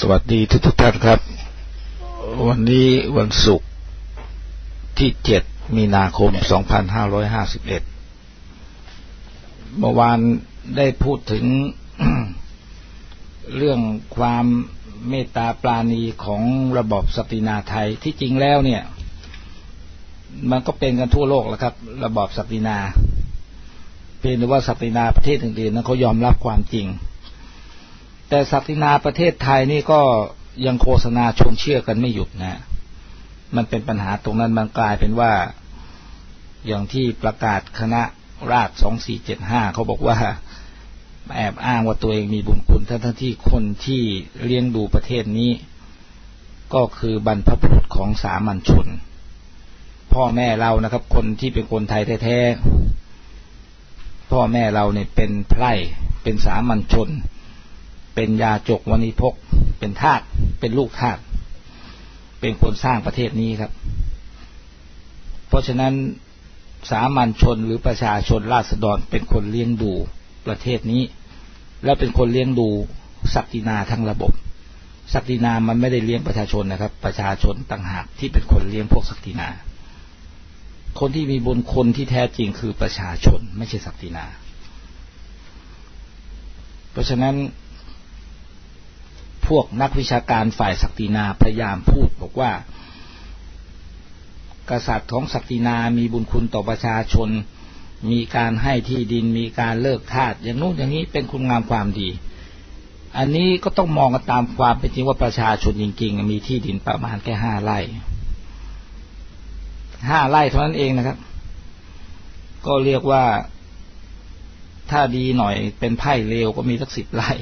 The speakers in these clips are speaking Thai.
สวัสดีทุกทุกท่านครับ วันนี้วันศุกร์ที่เจ็ดมีนาคม2551เมื่อวานได้พูดถึงเรื่องความเมตตาปราณีของระบบสตรีนาไทยที่จริงแล้วเนี่ย มันก็เป็นกันทั่วโลกแล้วครับ ระบอบสตรีนาเพียงแต่ว่าสตรีนาประเทศอื่นๆนั้นเขายอมรับความจริง แต่สตรีนาประเทศไทยนี่ก็ยังโฆษณาชวนเชื่อกันไม่หยุดนะ มันเป็นปัญหาตรงนั้นมันกลายเป็นว่าอย่างที่ประกาศคณะราษฎร2475เขาบอกว่าแอบอ้างว่าตัวเองมีบุญคุณทั้งที่คนที่เลี้ยงดูประเทศนี้ ก็คือบรรพบุรุษของสามัญชน พ่อแม่เรานะครับ คนที่เป็นคนไทยแท้ๆพ่อแม่เราเนี่ยเป็นไพร่เป็นสามัญชน เป็นยาจกวันิพก เป็นทาสเป็นลูกทาสเป็นคนสร้างประเทศนี้ครับ เพราะฉะนั้นสามัญชนหรือประชาชนราษฎรเป็นคนเลี้ยงดูประเทศนี้ และเป็นคนเลี้ยงดูศักดินาทั้งระบบศักดินามันไม่ได้เลี้ยงประชาชนนะครับ ประชาชนต่างหากที่เป็นคนเลี้ยงพวกศักดินา คนที่มีบุญคนที่แท้จริงคือประชาชน ไม่ใช่ศักดินา เพราะฉะนั้น พวกนักวิชาการฝ่ายศักดินาพยายามพูดบอกว่า กษัตริย์ของศักดินามีบุญคุณต่อประชาชน มีการให้ที่ดินมีการเลิกทาสอย่างนู้นอย่างนี้เป็นคุณงามความดี อันนี้ก็ต้องมองกันตามความเป็นจริงว่าประชาชนจริง ๆ มีที่ดินประมาณแค่ห้าไร่ห้าไร่เท่านั้นเองนะครับ ก็เรียกว่าถ้าดีหน่อยเป็นไพ่เลวก็มีสักสิบไร่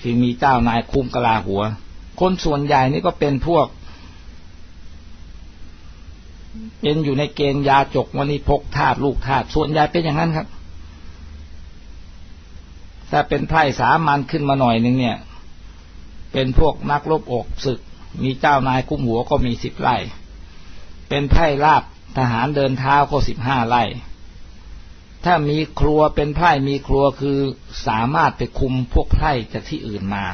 คือมีเจ้านายคุมกลาหัว คนส่วนใหญ่นี่ก็เป็นพวก เป็นอยู่ในเกณฑ์ยาจกวันนี้พกทาสลูกทาสส่วนใหญ่เป็นอย่างนั้นครับถ้าเป็นไพร่สามัญขึ้นมาหน่อยหนึ่งเนี่ย เป็นพวกนักรบอกศึก มีเจ้านายคุ้มหัวก็มีสิบไร่ เป็นไพร่ลาบทหารเดินเท้าก็สิบห้าไร่ ถ้ามีครัวเป็นไพร่มีครัวคือสามารถไปคุมพวกไพร่จากที่อื่นมา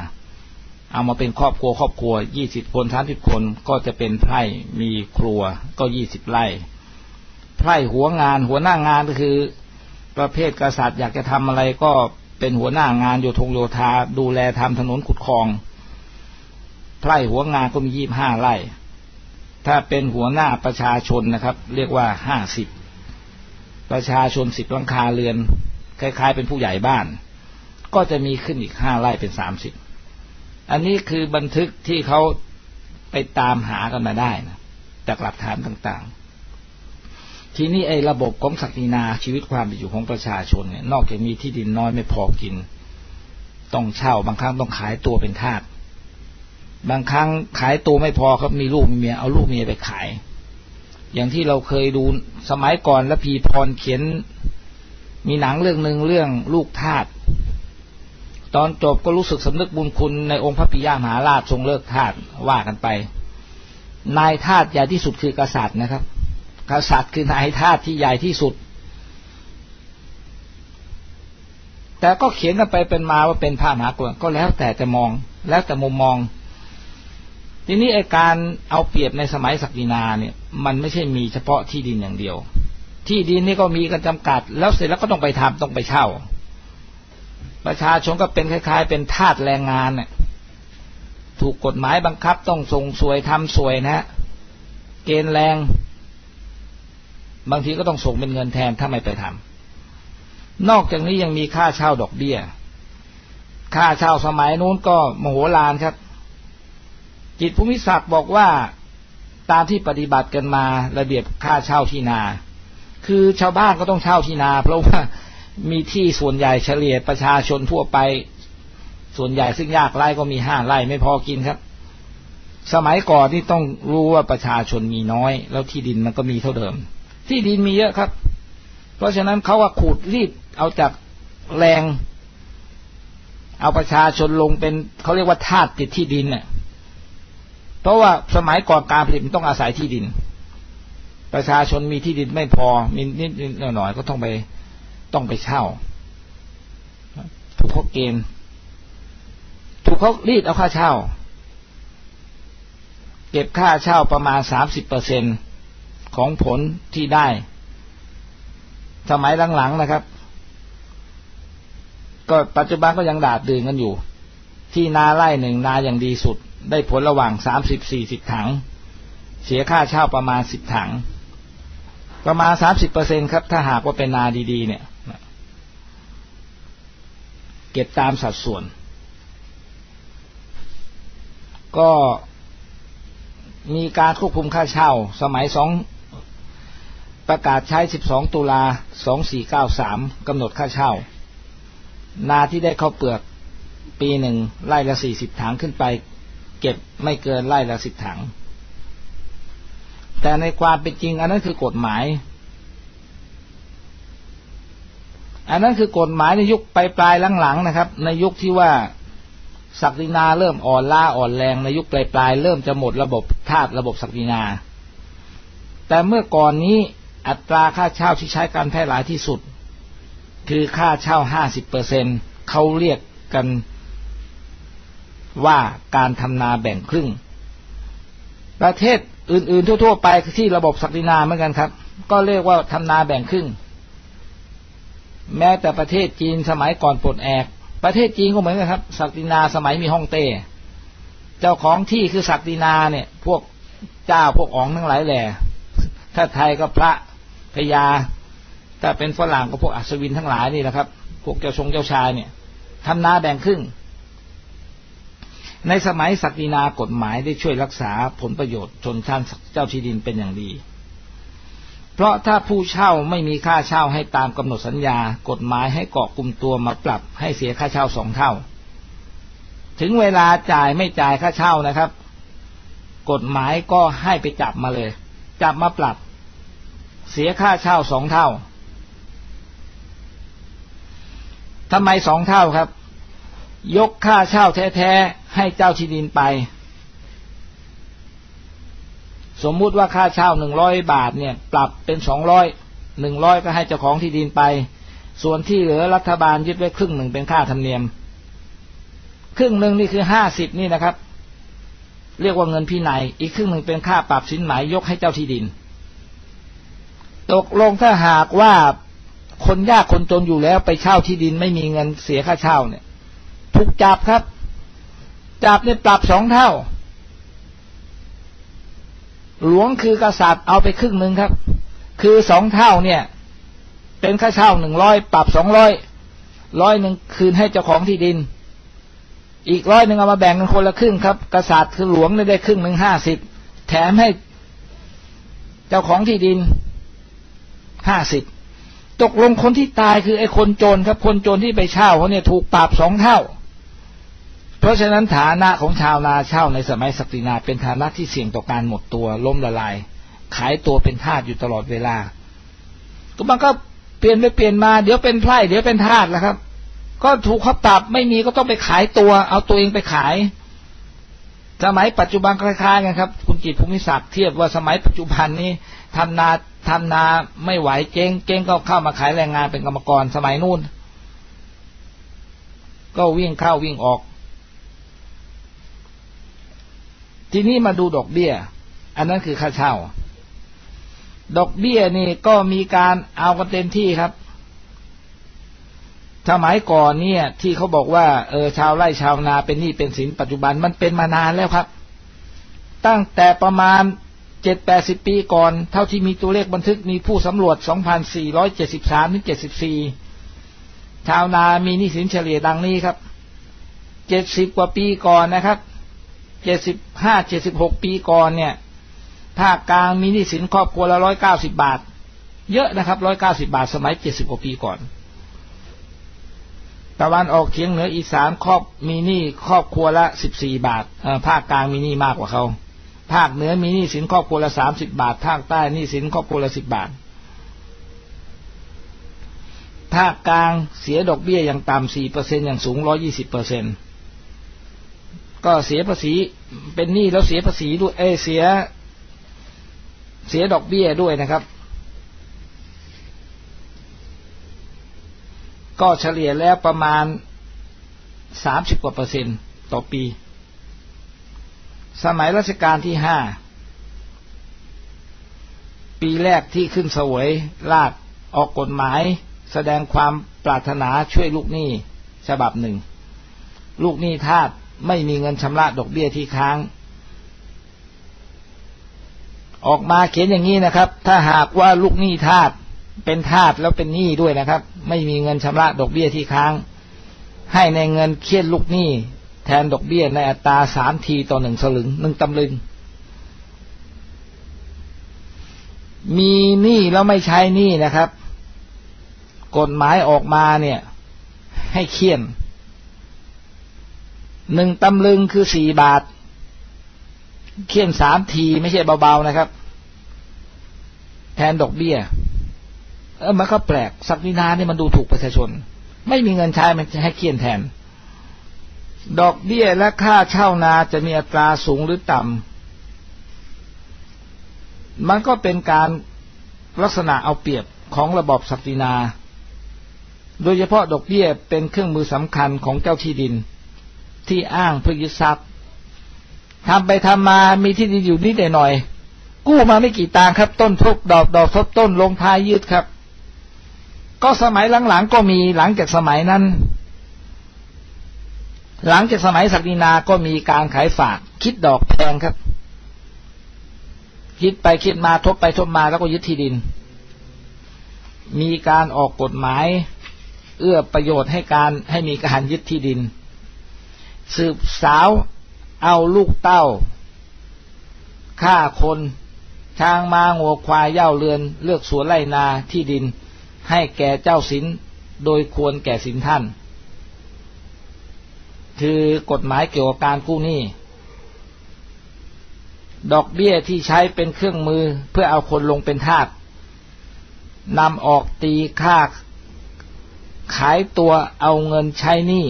เอามาเป็นครอบครัวครอบครัวยี่สิบคนสามสิบคนก็จะเป็นไพร่มีครัวก็ยี่สิบไร่ไพร่หัวงานหัวหน้างานก็คือ ประเภทกษัตริย์อยากจะทำอะไรก็เป็นหัวหน้างานโยธงโยธาดูแลทำถนนขุดคลองไพร่หัวงานก็มียี่บห้าไร่ ถ้าเป็นหัวหน้าประชาชนนะครับ เรียกว่าห้าสิบ ประชาชนสิบลังคาเรือน คล้าย ๆ เป็นผู้ใหญ่บ้าน ก็จะมีขึ้นอีกห้าไร่เป็นสามสิบอันนี้คือบันทึกที่เขาไปตามหากันมาได้นะจากหลักฐานต่างๆ ทีนี้ไอ้ระบบของศักดินาชีวิตความเป็นอยู่ของประชาชนเนี่ย นอกจากมีที่ดินน้อยไม่พอกิน ต้องเช่าบางครั้งต้องขายตัวเป็นทาสบางครั้งขายตัวไม่พอครับมีลูกมีเมียเอาลูกเมียไปขาย อย่างที่เราเคยดูสมัยก่อนแล้วพีพรเขียน มีหนังเรื่องหนึ่งเรื่องลูกทาสตอนจบก็รู้สึกสำนึกบุญคุณในองค์พระปิยมหาราชทรงเลิกทาสว่ากันไป นายทาสใหญ่ที่สุดคือกษัตริย์นะครับ กษัตริย์คือนายทาสที่ใหญ่ที่สุด แต่ก็เขียนกันไปเป็นมาว่าเป็นพระมหากรก็แล้วแต่จะมอง แล้วแต่มุมมอง ทีนี้ไอการเอาเปรียบในสมัยศักดินาเนี่ย มันไม่ใช่มีเฉพาะที่ดินอย่างเดียว ที่ดินนี่ก็มีกันจำกัด แล้วเสร็จแล้วก็ต้องไปทำต้องไปเช่า ประชาชนก็เป็นคล้าย ๆ เป็นทาสแรงงานเนี่ยถูกกฎหมายบังคับต้องส่งสวยทำสวยนะฮะเกณฑ์แรง บางทีก็ต้องส่งเป็นเงินแทนถ้าไม่ไปทำนอกจากนี้ยังมีค่าเช่าดอกเบี้ย ค่าเช่าสมัยนู้นก็มโหฬารครับ จิตภูมิศักดิ์บอกว่าตามที่ปฏิบัติกันมาระเบียบค่าเช่าที่นา คือชาวบ้านก็ต้องเช่าที่นา เพราะว่ามีที่ส่วนใหญ่เฉลี่ยประชาชนทั่วไป ส่วนใหญ่ซึ่งยากไร่ก็มีห้าไร่ไม่พอกินครับ สมัยก่อนที่ต้องรู้ว่าประชาชนมีน้อย แล้วที่ดินมันก็มีเท่าเดิม ที่ดินมีเยอะครับ เพราะฉะนั้นเขาว่าขูดรีดเอาจากแรง เอาประชาชนลงเป็นเขาเรียกว่าทาสติดที่ดินเนี่ย เพราะว่าสมัยก่อนการผลิตมันต้องอาศัยที่ดิน ประชาชนมีที่ดินไม่พอมีนิดหน่อยก็ต้องไปต้องไปเช่า ถูกเขาเกณฑ์ถูกเขารีดเอาค่าเช่า เก็บค่าเช่าประมาณสามสิบเปอร์เซ็นของผลที่ได้ สมัยหลังๆนะครับ ก็ปัจจุบันก็ยังดาดดื่นกันอยู่ ที่นาไร่หนึ่งนาอย่างดีสุด ได้ผลระหว่างสามสิบสี่สิบถัง เสียค่าเช่าประมาณสิบถัง ประมาณสามสิบเปอร์เซ็นครับ ถ้าหากว่าเป็นนาดีๆ เนี่ย เก็บตามสัดส่วน ก็มีการควบคุมค่าเช่า สมัยสองประกาศใช้ 12 ตุลา 2493 กำหนดค่าเช่า นาที่ได้เข้าเปลือกปีหนึ่งไร่ละ 40 ถังขึ้นไป เก็บไม่เกินไร่ละ10ถัง แต่ในความเป็นจริง อันนั้นคือกฎหมาย อันนั้นคือกฎหมายในยุคปลายปลายหลังๆนะครับ ในยุคที่ว่าศักดินาเริ่มอ่อนล้าอ่อนแรงในยุคปลายปลายเริ่มจะหมดระบบทาสระบบศักดินา แต่เมื่อก่อนนี้อัตราค่าเช่าที่ใช้การแพร่หลายที่สุด คือค่าเช่าห้าสิบเปอร์เซ็นเขาเรียกกัน ว่าการทำนาแบ่งครึ่ง ประเทศอื่น ๆ ทั่ว ๆ ไปที่ระบบศักดินาเหมือนกันครับ ก็เรียกว่าทำนาแบ่งครึ่ง แม้แต่ประเทศจีนสมัยก่อนปลดแอก ประเทศจีนก็เหมือนกันครับศักดินาสมัยมีฮ่องเต้เจ้าของที่คือศักดินาเนี่ย พวกเจ้าพวกอ๋องทั้งหลายแหล่ถ้าไทยก็พระพญาถ้าเป็นฝรั่งก็พวกอัศวินทั้งหลายนี่แหละครับ พวกเจ้าชงเจ้าชายเนี่ยทำนาแบ่งครึ่ง ในสมัยศักดินากฎหมายได้ช่วยรักษาผลประโยชน์ชนชั้นเจ้าที่ดินเป็นอย่างดี เพราะถ้าผู้เช่าไม่มีค่าเช่าให้ตามกำหนดสัญญา กฎหมายให้เกาะกลุ่มตัวมาปรับให้เสียค่าเช่าสองเท่า ถึงเวลาจ่ายไม่จ่ายค่าเช่านะครับ กฎหมายก็ให้ไปจับมาเลย จับมาปรับ เสียค่าเช่าสองเท่าทำไมสองเท่าครับ ยกค่าเช่าแท้ๆให้เจ้าที่ดินไป สมมุติว่าค่าเช่าหนึ่งร้อยบาทเนี่ย ปรับเป็นสองร้อยหนึ่งร้อยก็ให้เจ้าของที่ดินไป ส่วนที่เหลือรัฐบาลยึดไว้ครึ่งหนึ่งเป็นค่าธรรมเนียม ครึ่งหนึ่งนี่คือห้าสิบนี่นะครับ เรียกว่าเงินพี่นายอีกครึ่งหนึ่งเป็นค่าปรับสินหมายยกให้เจ้าที่ดิน ตกลงถ้าหากว่าคนยากคนจนอยู่แล้วไปเช่าที่ดินไม่มีเงินเสียค่าเช่าเนี่ย ถูกจับครับ จับเนี่ยปรับสองเท่า หลวงคือกษัตริย์เอาไปครึ่งหนึ่งครับ คือสองเท่าเนี่ย เป็นค่าเช่าหนึ่งร้อยปรับสองร้อยร้อยหนึ่งคืนให้เจ้าของที่ดิน อีกร้อยหนึ่งเอามาแบ่งกันคนละครึ่งครับ กษัตริย์คือหลวงได้ครึ่งหนึ่งห้าสิบแถมให้เจ้าของที่ดินห้าสิบตกลงคนที่ตายคือไอ้คนจนครับ คนจนที่ไปเช่าเขาเนี่ยถูกปรับสองเท่า เพราะฉะนั้นฐานะของชาวนาเช่าในสมัยศักดินาเป็นฐานะที่เสี่ยงต่อการหมดตัวล้มละลาย ขายตัวเป็นทาสอยู่ตลอดเวลา ก็มันก็เปลี่ยนไปเปลี่ยนมาเดี๋ยวเป็นไพร่เดี๋ยวเป็นทาสแล้วครับ ก็ถูกเขาปรับไม่มีก็ต้องไปขายตัว เอาตัวเองไปขาย สมัยปัจจุบันคล้ายๆกันครับ คุณจิตภูมิศักดิ์เทียบว่าสมัยปัจจุบันนี้ทำนาทำนาไม่ไหวเจ๊งเจ๊งก็เข้ามาขายแรงงานเป็นกรรมกรสมัยนู้นก็วิ่งเข้าวิ่งออก ทีนี้มาดูดอกเบี้ย อันนั้นคือค่าเช่า ดอกเบี้ยนี่ก็มีการเอากันเต็มที่ครับสมัยก่อนเนี่ย ที่เขาบอกว่าเออชาวไร่ชาวนาเป็นหนี้เป็นสินปัจจุบันมันเป็นมานานแล้วครับ ตั้งแต่ประมาณเจ็ดแปดสิบปีก่อน เท่าที่มีตัวเลขบันทึกมีผู้สำรวจสองพันสี่ร้อยเจ็ดสิบสามถึงเจ็ดสิบสี่ชาวนามีหนี้สินเฉลี่ยดังนี้ครับเจ็ดสิบกว่าปีก่อนนะครับ เจ็ดสิบห้าเจ็ดสิบหกปีก่อนเนี่ยภาคกลางมีหนี้สินครอบครัวละร้อยเก้าสิบาท เยอะนะครับร้อยเก้าสิบาทสมัยเจ็ดสิบกว่าปีก่อน ตะวันออกเฉียงเหนืออีสานครอบมีหนี้ครอบครัวละสิบสี่บาทภาคกลางมีหนี้มากกว่าเขาภาคเหนือมีหนี้สินครอบครัวละสามสิบบาท ภาคใต้หนี้สินครอบครัวละสิบบาท ภาคกลางเสียดอกเบี้ยอย่างต่ำสี่เปอร์เซ็นอย่างสูงร้อยี่สิบเปอร์เซ็นต์ ก็เสียภาษีเป็นหนี้แล้วเสียภาษีด้วยเอเสีย เสียดอกเบี้ยด้วยนะครับ ก็เฉลี่ยแล้วประมาณสามสิบกว่าเปอร์เซ็นต์ต่อปี สมัยรัชกาลที่ห้าปีแรกที่ขึ้นสวยราชออกกฎหมาย แสดงความปรารถนาช่วยลูกหนี้ฉบับหนึ่ง ลูกหนี้ทาส ไม่มีเงินชำระดอกเบี้ยที่ค้าง ออกมาเขียนอย่างนี้นะครับ ถ้าหากว่าลูกหนี้ทาสเป็นทาสแล้วเป็นหนี้ด้วยนะครับ ไม่มีเงินชำระดอกเบี้ยที่ค้าง ให้ในเงินเคียนลูกหนี้ แทนดอกเบี้ยในอัตราสามทีต่อหนึ่งสลึงหนึ่งตำลึงมีหนี้แล้วไม่ใช้หนี้นะครับ กฎหมายออกมาเนี่ย ให้เคียน หนึ่งตำลึงคือสี่บาท เคียนสามทีไม่ใช่เบาๆนะครับ แทนดอกเบี้ย เออมันก็แปลกสักวินานี่มันดูถูกประชาชน ไม่มีเงินใช้มันจะให้เคียนแทน ดอกเบี้ยและค่าเช่านาจะมีอัตราสูงหรือต่ำมันก็เป็นการลักษณะเอาเปรียบของระบบศักดินา โดยเฉพาะดอกเบี้ยเป็นเครื่องมือสำคัญของเจ้าที่ดิน ที่อ้างเพื่อยึดทรัพย์ทำไปทำมามีที่ดินอยู่นิดหน่อย กู้มาไม่กี่ตางครับ ต้นทุกดอกดอกทบต้นลงท้ายยืดครับ ก็สมัยหลังๆก็มีหลังจากสมัยนั้น หลังจากสมัยศักดินาก็มีการขายฝาก คิดดอกแพงครับ คิดไปคิดมาทบไปทบมาแล้วก็ยึดที่ดิน มีการออกกฎหมาย เอื้อประโยชน์ให้การให้มีการยึดที่ดิน สืบสาว เอาลูกเต้าฆ่าคนช้างมางัวควายเย่าเรือน เลือกสวนไรนาที่ดิน ให้แก่เจ้าสินโดยควรแก่สินท่าน คือกฎหมายเกี่ยวกับการกู้หนี้ดอกเบี้ยที่ใช้เป็นเครื่องมือเพื่อเอาคนลงเป็นทาสนำออกตีค่าขายตัวเอาเงินใช้หนี้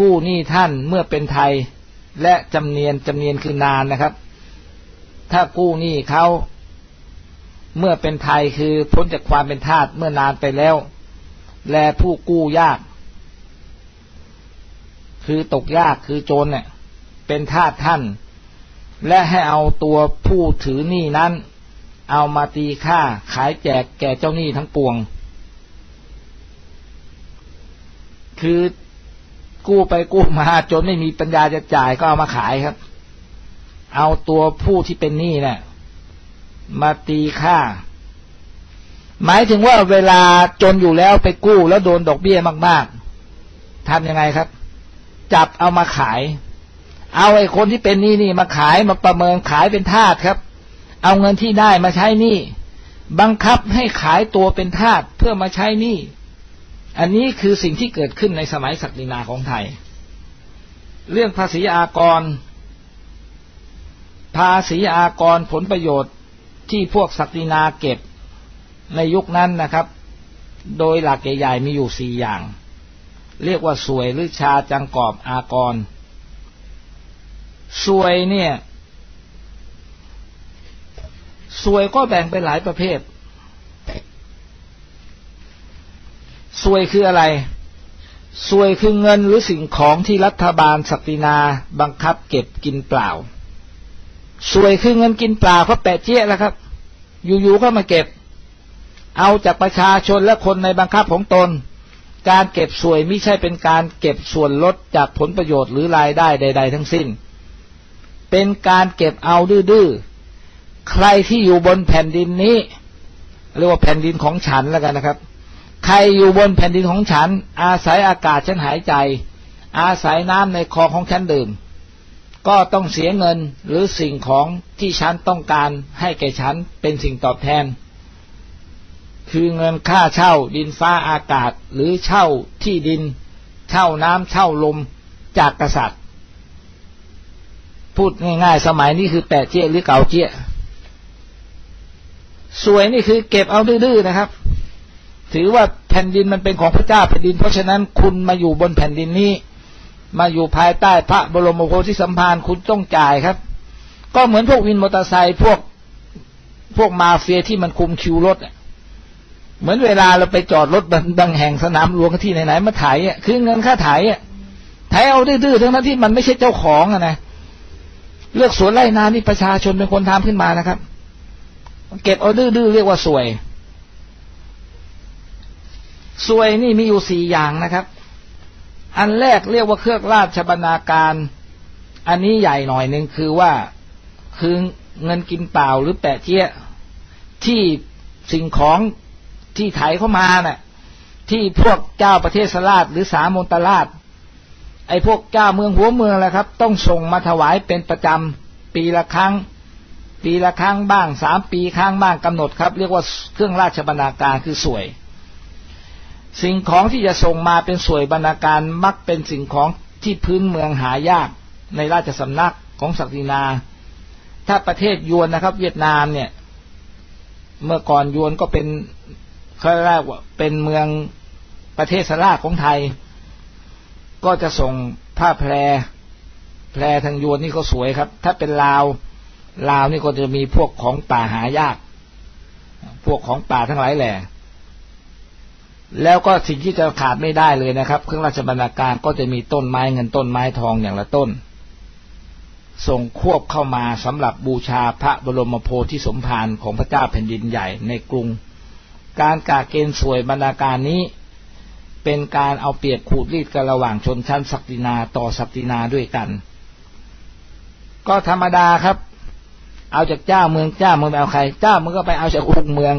กู้หนี้ท่านเมื่อเป็นไทย และจำเนียนจำเนียนคือนานนะครับ ถ้ากู้หนี้เขาเมื่อเป็นไทยคือพ้นจากความเป็นทาสเมื่อนานไปแล้ว แลผู้กู้ยาก คือตกยากคือโจรเนี่ย เป็นทาสท่าน และให้เอาตัวผู้ถือหนี้นั้น เอามาตีค่าขายแจกแก่เจ้าหนี้ทั้งปวง คือ กู้ไปกู้มาจนไม่มีปัญญาจะจ่ายก็เอามาขายครับ เอาตัวผู้ที่เป็นหนี้เนี่ยมาตีค่า หมายถึงว่าเวลาจนอยู่แล้วไปกู้แล้วโดนดอกเบี้ยมาก ๆทำยังไงครับ จับเอามาขาย เอาไอ้คนที่เป็นหนี่นี่มาขายมาประเมินขายเป็นทาสครับ เอาเงินที่ได้มาใช้หนี่บังคับให้ขายตัวเป็นทาสเพื่อมาใช้หนี่ อันนี้คือสิ่งที่เกิดขึ้นในสมัยศักดินาของไทย เรื่องภาษีอากร ภาษีอากรผลประโยชน์ที่พวกศักดินาเก็บในยุคนั้นนะครับ โดยหลักใหญ่ๆมีอยู่สี่อย่าง เรียกว่าสวยหรือชาจังกอบอากรสวยเนี่ยสวยก็แบ่งเป็นหลายประเภท สวยคืออะไรสวยคือเงินหรือสิ่งของที่รัฐบาลศักดินาบังคับเก็บกินเปล่าสวยคือเงินกินเปล่าเขาแปะเจี๊ยแล้วครับ อยู่ๆก็มาเก็บ เอาจากประชาชนและคนในบังคับของตน การเก็บสวยไม่ใช่เป็นการเก็บส่วนลดจากผลประโยชน์หรือรายได้ใด ๆ ทั้งสิ้น เป็นการเก็บเอาดื้อๆใครที่อยู่บนแผ่นดินนี้ เรียกว่าแผ่นดินของฉันแล้วกันนะครับ ใครอยู่บนแผ่นดินของฉัน อาศัยอากาศฉันหายใจ อาศัยน้ำในคอของฉันดื่ม ก็ต้องเสียเงินหรือสิ่งของที่ฉันต้องการให้แก่ฉันเป็นสิ่งตอบแทน คือเงินค่าเช่าดินฟ้าอากาศหรือเช่าที่ดิน เช่าน้ำเช่าลมจากกษัตริย์ พูดง่ายๆ สมัยนี้คือแปะเจี๊ยหรือเก่าเจี๊ยสวยนี่คือเก็บเอาดื้อๆนะครับ ถือว่าแผ่นดินมันเป็นของพระเจ้าแผ่นดิน เพราะฉะนั้นคุณมาอยู่บนแผ่นดินนี้ มาอยู่ภายใต้พระบรมโพธิสัมภารคุณต้องจ่ายครับ ก็เหมือนพวกวินมอเตอร์ไซค์พวกพวกมาเฟียที่มันคุมคิวรถเหมือนเวลาเราไปจอดรถบางแห่งสนามหลวงที่ไหนๆมาถ่ายอะคือเงินค่าถ่ายอะถ่ายเอาดื้อๆทั้งนั้นที่มันไม่ใช่เจ้าของอะนะเลือกสวนไร่นานี่ประชาชนเป็นคนทำขึ้นมานะครับ เก็บเอาดื้อๆเรียกว่าสวย สวยนี่มีอยู่สี่อย่างนะครับ อันแรกเรียกว่าเครื่องราชบรรณาการ อันนี้ใหญ่หน่อยหนึ่งคือว่าคือเงินกินเปล่าหรือแปะเจี๊ยที่สิ่งของที่ไถเข้ามานะ่ะ ที่พวกเจ้าประเทศสลาดหรือสามนตลาด ไอ้พวกเจ้าเมืองหัวเมืองแหละครับ ต้องส่งมาถวายเป็นประจำปีละครั้ง ปีละครั้งบ้างสามปีครั้งบ้างกำหนดครับ เรียกว่าเครื่องราชบรรณาการคือสวย สิ่งของที่จะส่งมาเป็นสวยบรรณาการมักเป็นสิ่งของที่พื้นเมืองหายากในราชสำนักของศักดินา ถ้าประเทศยวนนะครับ เวียดนามเนี่ย เมื่อก่อนยวนก็เป็นเขาเรียกว่าเป็นเมืองประเทศสลาของไทย ก็จะส่งผ้าแพร แพรทางยวนนี่ก็สวยครับ ถ้าเป็นลาวลาวนี่ก็จะมีพวกของป่าหายาก พวกของป่าทั้งหลายแหละ แล้วก็สิ่งที่จะขาดไม่ได้เลยนะครับ เครื่องราชบรรณาการก็จะมีต้นไม้เงินต้นไม้ทองอย่างละต้น ส่งควบเข้ามาสำหรับบูชาพระบรมโพธิสมภารของพระเจ้าแผ่นดินใหญ่ในกรุง การกาเกณฑ์สวยบรรณาการนี้เป็นการเอาเปรียบขูดรีดกันระหว่างชนชั้นศักดินาต่อศักดินาด้วยกัน ก็ธรรมดาครับ เอาจากเจ้าเมืองเจ้าเมืองไปเอาใคร เจ้าเมึงก็ไปเอาจากอุกเมือง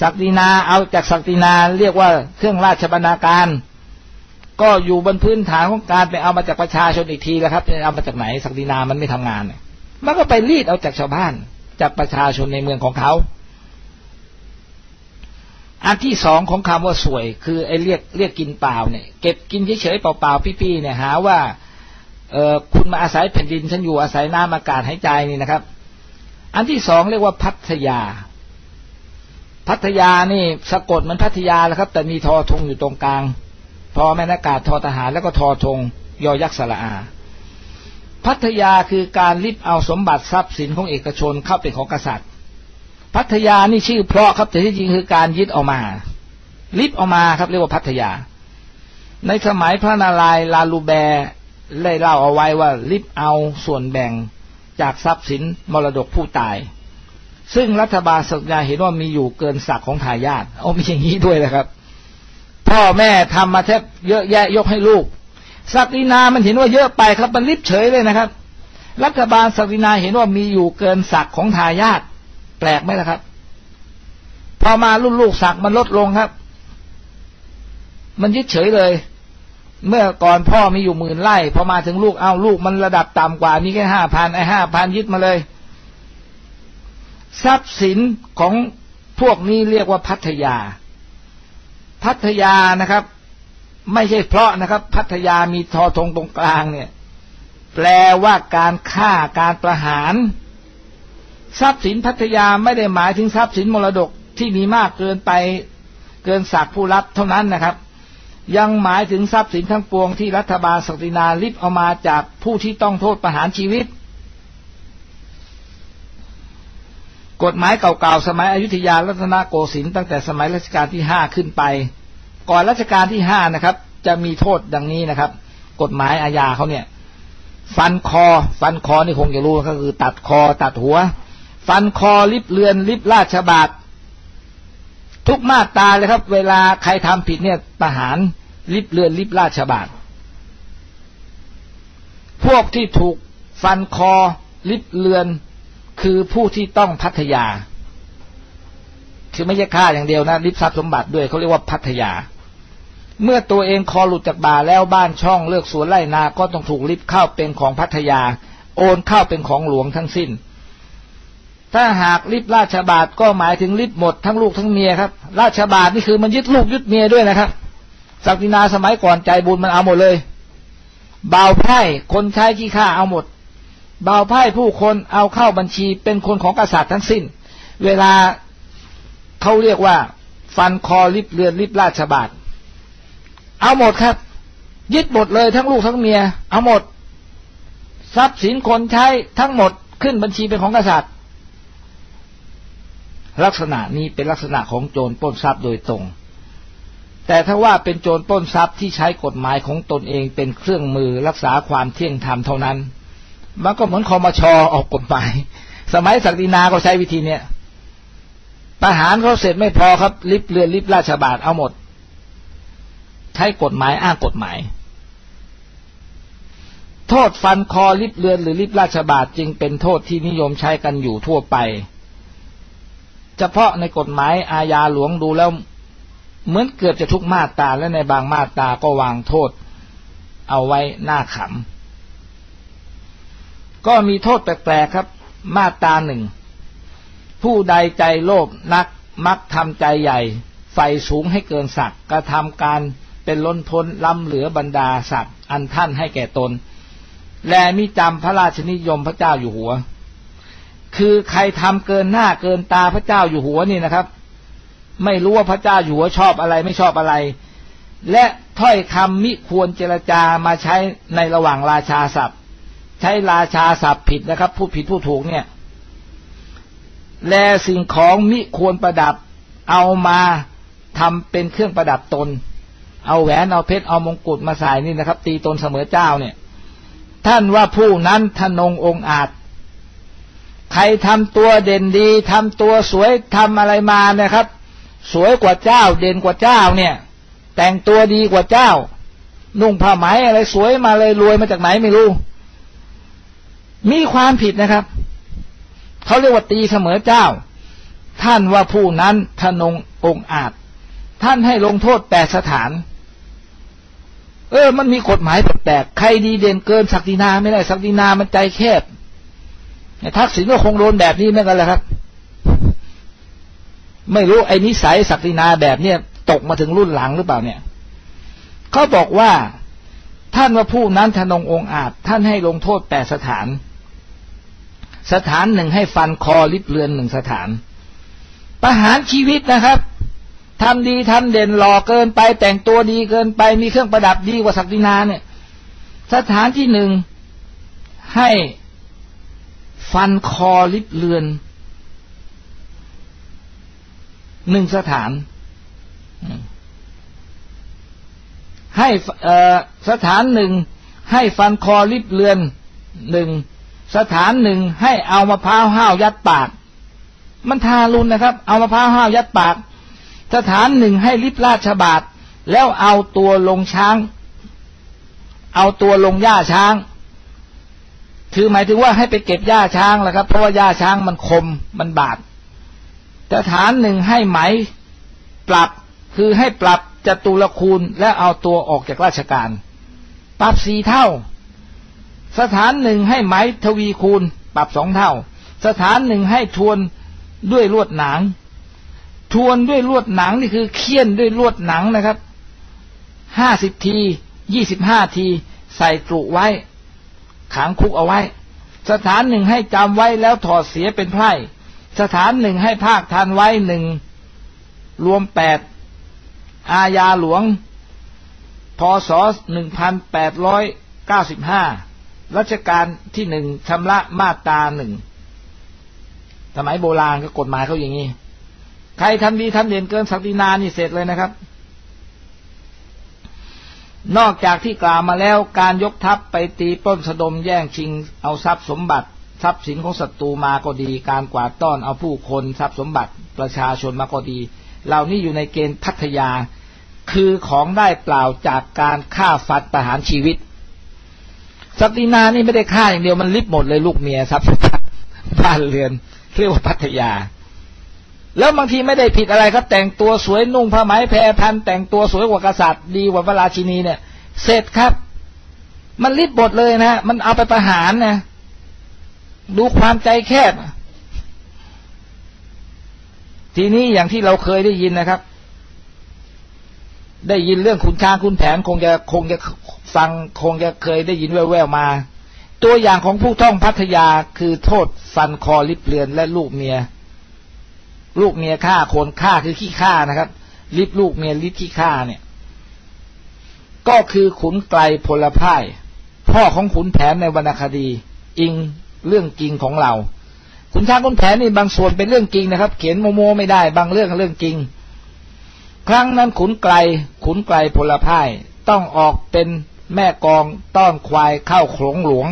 ศักดินาเอาจากศักดินาเรียกว่าเครื่องราชบรรณาการ ก็อยู่บนพื้นฐานของการไปเอามาจากประชาชนอีกทีแล้วครับจะเอามาจากไหนศักดินามันไม่ทำงานมันก็ไปรีดเอาจากชาวบ้านจากประชาชนในเมืองของเขา อันที่สองของคำว่าสวย คือไอ้เรียกเรียกกินเปล่าเนี่ย เก็บกินเฉยๆเปล่าๆพี่ๆเนี่ยหาว่าเออคุณมาอาศัยแผ่นดินฉันอยู่อาศัยน้ำอากาศหายใจนี่นะครับ อันที่สองเรียกว่าพัทยา พัทยานี่สะกดมันพัทยาแล้วครับ แต่มีทอทงอยู่ตรงกลางทอแม่นากาศทอทหารแล้วก็ทอทง ยอยักษ์สระอา พัทยาคือการริบเอาสมบัติทรัพย์สินของเอกชนเข้าเป็นของกษัตริย์ พัทยานี่ชื่อเพราะครับแต่ที่จริงคือการยึดออกมาลิบออกมาครับเรียกว่าพัทยา ในสมัยพระนารายณ์ลาลูแบได้เล่าเอาไว้ว่าลิบเอาส่วนแบ่งจากทรัพย์สินมรดกผู้ตาย ซึ่งรัฐบาลสัญญาเห็นว่ามีอยู่เกินศักดิ์ของทายาทเอามีอย่างนี้ด้วยนะครับ พ่อแม่ทำมาแทบเยอะแยะยกให้ลูกศักดินามันเห็นว่าเยอะไปครับมันลิบเฉยเลยนะครับ รัฐบาลศักดินาเห็นว่ามีอยู่เกินศักดิ์ของทายาทแปลกไหมล่ะครับ พอมารุ่นลูกสักมันลดลงครับ มันยึดเฉยเลย เมื่อก่อนพ่อมีอยู่หมื่นไร่พอมาถึงลูกเอาลูกมันระดับต่ำกว่ามีแค่ห้าพันไอ้ห้าพันยึดมาเลย ทรัพย์สินของพวกนี้เรียกว่าพัทยา พัทยานะครับ ไม่ใช่เพราะนะครับ พัทยามีทอทงตรงกลางเนี่ย แปลว่าการฆ่าการประหาร ทรัพย์สินพัทยาไม่ได้หมายถึงทรัพย์สินมรดกที่มีมากเกินไปเกินศักผู้รับเท่านั้นนะครับ ยังหมายถึงทรัพย์สินทั้งปวงที่รัฐบาลศักดินาริบเอามาจากผู้ที่ต้องโทษประหารชีวิต กฎหมายเก่าๆสมัยอยุธยารัตนโกสินทร์ตั้งแต่สมัยรัชกาลที่ห้าขึ้นไป ก่อนรัชกาลที่ห้านะครับ จะมีโทษดังนี้นะครับ กฎหมายอาญาเขาเนี่ย ฟันคอ ฟันคอนี่คงจะรู้ก็คือ ตัดคอ ตัดหัว ฟันคอลิบเลือนลิบราชบาททุกมาตาเลยครับ เวลาใครทำผิดเนี่ยประหารลิบเลือนลิบราชบาทพวกที่ถูกฟันคอลิบเลือน คือผู้ที่ต้องพัทยา คือไม่ใช่ฆ่าอย่างเดียวนะลิบทรัพย์สมบัติด้วยเขาเรียกว่าพัทยา เมื่อตัวเองคอหลุดจากบ่าแล้วบ้านช่องเลือกสวนไร่นาก็ต้องถูกลิบเข้าเป็นของพัทยา โอนเข้าเป็นของหลวงทั้งสิ้น ถ้าหากริบราชบาทก็หมายถึงริบหมดทั้งลูกทั้งเมียครับ ราชบาทนี่คือมันยึดลูกยึดเมียด้วยนะครับศักดินาสมัยก่อนใจบุญมันเอาหมดเลยเบาไพ่คนใช้ขี้ข้าเอาหมด บาไพ่ผู้คนเอาเข้าบัญชีเป็นคนของกษัตริย์ทั้งสิ้น เวลาเขาเรียกว่า ฟันคอริบเรือนริบราชบาทเอาหมดครับ ยึดหมดเลยทั้งลูกทั้งเมีย เอาหมด ทรัพย์สินคนใช้ทั้งหมดขึ้นบัญชีเป็นของกษัตริย์ ลักษณะนี้เป็นลักษณะของโจรปล้นทรัพย์โดยตรง แต่ถ้าว่าเป็นโจรปล้นทรัพย์ที่ใช้กฎหมายของตนเองเป็นเครื่องมือรักษาความเที่ยงธรรมเท่านั้น มันก็เหมือนคอมชออกกฎหมาย สมัยศักดินาก็ใช้วิธีเนี้ยประหารเขาเสร็จไม่พอครับลิบเรือนลิบราชบาทเอาหมด ใช้กฎหมายอ้างกฎหมาย โทษฟันคอลิบเรือนหรือลิบราชบาทจึงเป็นโทษที่นิยมใช้กันอยู่ทั่วไป เฉพาะในกฎหมายอาญาหลวงดูแล้วเหมือนเกือบจะทุกมาตราและในบางมาตราก็วางโทษ เอาไว้หน้าขำ ก็มีโทษแปลกๆครับ มาตราหนึ่ง ผู้ใดใจโลภนักมักทำใจใหญ่ไฟสูงให้เกินสัตว์กระทำการเป็นล้นพ้นล้ำเหลือบรรดาสัตว์อันท่านให้แก่ตน และมิจำพระราชนิยมพระเจ้าอยู่หัว คือใครทำเกินหน้าเกินตาพระเจ้าอยู่หัวนี่นะครับ ไม่รู้ว่าพระเจ้าอยู่หัวชอบอะไรไม่ชอบอะไร และถ้อยคำมิควรเจรจามาใช้ในระหว่างราชาศัพท์ ใช้ราชาศัพท์ผิดนะครับผู้ผิดผู้ถูกเนี่ย แลสิ่งของมิควรประดับ เอามาทำเป็นเครื่องประดับตน เอาแหวนเอาเพชรเอามงกุฎมาใส่นี่นะครับ ตีตนเสมอเจ้าเนี่ย ท่านว่าผู้นั้นทนงองอาจ ใครทำตัวเด่นดีทำตัวสวยทำอะไรมาเนี่ยครับ สวยกว่าเจ้า เด่นกว่าเจ้าเนี่ย แต่งตัวดีกว่าเจ้านุ่งผ้าไหมอะไรสวยมาเลยรวยมาจากไหนไม่รู้ มีความผิดนะครับ เขาเรียกว่าตีเสมอเจ้า ท่านว่าผู้นั้นทนงองอาจ ท่านให้ลงโทษแปดสถาน เออ มันมีกฎหมายแปลกๆใครดีเด่นเกินศักดินาไม่ได้ศักดินามันใจแคบทักษิณก็คงโดนแบบนี้เหมือนกันแหละครับ ไม่รู้ไอ้นิสัยศักดินาแบบเนี้ยตกมาถึงรุ่นหลังหรือเปล่าเนี่ยเขาบอกว่าท่านว่าผู้นั้นทนงองอาจ ท่านให้ลงโทษแปดสถาน สถานหนึ่งให้ฟันคอลิบเรือนหนึ่งสถาน ประหารชีวิตนะครับทำดีทำเด่นหล่อเกินไป แต่งตัวดีเกินไปมีเครื่องประดับดีกว่าศักดินาเนี่ย สถานที่หนึ่งให้ฟันคอลิบเรือนหนึ่งสถาน ให้สถานหนึ่งให้ฟันคอลิบเรือนหนึ่ง สถานหนึ่งให้เอามะพร้าวห้าวยัดปาก มันทารุณนะครับ เอามะพร้าวห้าวยัดปาก สถานหนึ่งให้ลิบราชบาทแล้วเอาตัวลงช้าง เอาตัวลงหญ้าช้าง คือหมายถึงว่าให้ไปเก็บหญ้าช้างแหละครับ เพราะว่าหญ้าช้างมันคมมันบาดสถานหนึ่งให้ไหมปรับคือให้ปรับจตุรคูณและเอาตัวออกจากราชการ ปรับสี่เท่า สถานหนึ่งให้ไหมทวีคูณปรับสองเท่า สถานหนึ่งให้ทวนด้วยลวดหนัง ทวนด้วยลวดหนังนี่คือเคี่ยนด้วยลวดหนังนะครับห้าสิบทียี่สิบห้าที ใส่ตรุไว้ ขังคุกเอาไว้ สถานหนึ่งให้จำไว้แล้วถอดเสียเป็นไพร่ สถานหนึ่งให้ภาคทานไว้หนึ่งรวมแปดอาญาหลวงพศหนึ่งพันแปดร้อยเก้าสิบห้า รัชกาลที่หนึ่งชำระมาตราหนึ่งสมัยโบราณก็กฎหมายเขาอย่างนี้ ใครทำดีทำเด่นเกินศักดินานี่เสร็จเลยนะครับ นอกจากที่กล่าวมาแล้วการยกทัพไปตีปล้นสะดมแย่งชิง เอาทรัพย์สมบัติ ทรัพย์สินของศัตรูมาก็ดี การกวาดต้อนเอาผู้คนทรัพย์สมบัติประชาชนมาก็ดี เหล่านี้อยู่ในเกณฑ์พัทยา คือของได้เปล่าจากการฆ่าฟัดประหารชีวิต สักดินานี่ไม่ได้ฆ่าอย่างเดียวมันลิบหมดเลยลูกเมียทรัพย์บ้านเรือนเรียกว่าพัทยา แล้วบางทีไม่ได้ผิดอะไรครับแต่งตัวสวยนุ่งผ้าไหมแพรพันแต่งตัวสวยกว่ากษัตริย์ดีกว่าพระราชินีเนี่ย เสร็จครับ มันลิบหมดเลยนะมันเอาไปประหารนะดูความใจแคบทีนี้อย่างที่เราเคยได้ยินนะครับ ได้ยินเรื่องขุนช้างขุนแผนคงจะคงจะฟังคงจะเคยได้ยินแว่วๆมา ตัวอย่างของผู้ท่องพัทยาคือโทษฟันคอลิบเรือนและลูกเมีย ลูกเมียฆ่าคนฆ่าคือขี้ฆ่านะครับลิบลูกเมียลิบขี้ฆ่าเนี่ย ก็คือขุนไกลพลพ่ายพ่อของขุนแผนในวรรณคดี อิงเรื่องจริงของเราขุนช้างขุนแผนนี่บางส่วนเป็นเรื่องจริงนะครับ เขียนโมโมไม่ได้ บางเรื่องเรื่องจริง ครั้งนั้นขุนไกลขุนไกลพลพ่ายต้องออกเป็นแม่กองต้อนควายเข้าโขลงหลวง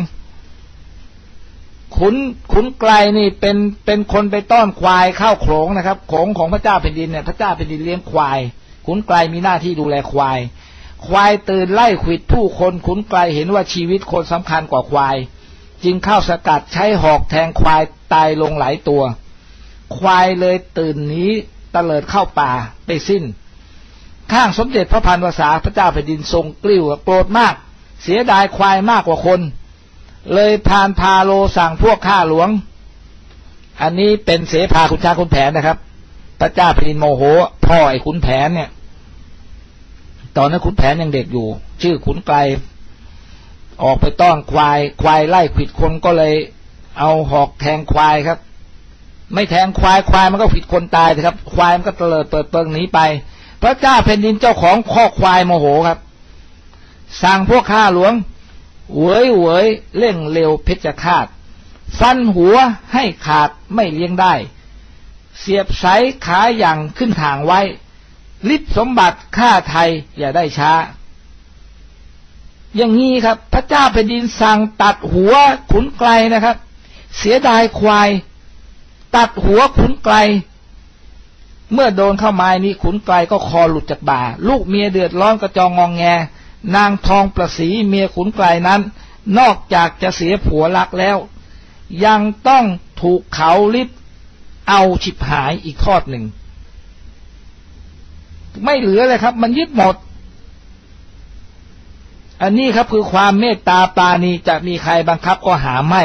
ขุนขุนไกลนี่เป็นเป็นคนไปต้อนควายเข้าโขลงนะครับโขงของพระเจ้าแผ่นดินเนี่ยพระเจ้าแผ่นดินเลี้ยงควาย ขุนไกลมีหน้าที่ดูแลควาย ควายตื่นไล่ขวิดผู้คนขุนไกลเห็นว่าชีวิตคนสำคัญกว่าควาย จึงเข้าสกัดใช้หอกแทงควายตายลงหลายตัว ควายเลยตื่นหนีตะเลิดเข้าป่าไปสิ้น ข้างสมเด็จพระพันวษาพระเจ้าแผ่นดินทรงกลิ้วโกรธมาก เสียดายควายมากกว่าคน เลยพานพาโลสั่งพวกข้าหลวง อันนี้เป็นเสภาคุณชาคุณแผนนะครับ พระเจ้าแผ่นดินโมโห พ่อไอ้ขุนแผนเนี่ย ตอนนั้นขุนแผนยังเด็กอยู่ ชื่อขุนไกล ออกไปต้อนควายควายไล่ขิดคนก็เลย เอาหอกแทงควายครับ ไม่แทงควายควายมันก็ผิดคนตายนะครับ ควายมันก็เตลิดเปิดเปิงหนีไป พระเจ้าแผ่นดินเจ้าของข้อควายโมโหครับ สั่งพวกข้าหลวงเหวยเหวยเร่งเร็วเพชรคาดฟันหัวให้ขาดไม่เลี้ยงได้ เสียบสายขาอย่างขึ้นทางไว้ลิบสมบัติข้าไทยอย่าได้ช้า อย่างนี้ครับ พระเจ้าแผ่นดินสั่งตัดหัวขุนไกลนะครับ เสียดายควาย ตัดหัวขุนไกล เมื่อโดนเข้าไม้นี้ขุนไกลก็คอหลุดจากบ่า ลูกเมียเดือดร้อนกระจองงองแง นางทองประสีเมียขุนไกลนั้น นอกจากจะเสียผัวรักแล้ว ยังต้องถูกเขาลิบเอาฉิบหายอีกทอดหนึ่ง ไม่เหลือเลยครับ มันยึดหมด อันนี้ครับคือความเมตตาปาณีจะมีใครบังคับก็หาไม่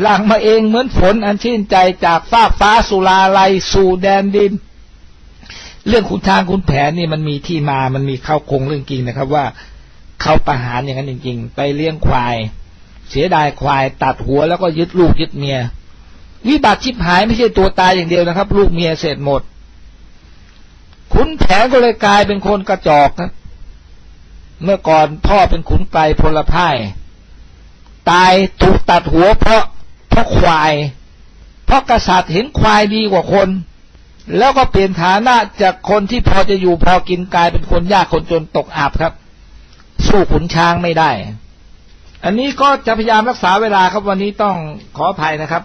หลังมาเองเหมือนฝนอันชื่นใจจากฟ้าฟ้าสุราไลสู่แดนดิน เรื่องขุนทางขุนแผนนี่มันมีที่มามันมีเข้าคงเรื่องจริงนะครับ ว่าเขาประหารอย่างนั้นจริง ๆ ไปเลี้ยงควาย เสียดายควายตัดหัวแล้วก็ยึดลูกยึดเมียวิบัติชิบหายไม่ใช่ตัวตายอย่างเดียวนะครับ ลูกเมียเสร็จหมด ขุนแผนก็เลยกลายเป็นคนกระจอกครับ เมื่อก่อนพ่อเป็นขุนไกลพลพ่าย ตายถูกตัดหัวเพราะ เพราะควาย เพราะกษัตริย์เห็นควายดีกว่าคน แล้วก็เปลี่ยนฐานะจากคนที่พอจะอยู่พอกินกลายเป็นคนยากคนจนตกอับครับ สู้ขุนช้างไม่ได้ อันนี้ก็จะพยายามรักษาเวลาครับวันนี้ต้องขออภัยนะครับ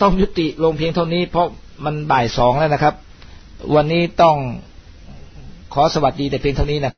ต้องยุติลงเพียงเท่านี้เพราะมันบ่ายสองแล้วนะครับ วันนี้ต้องขอสวัสดีแต่เพียงเท่านี้นะ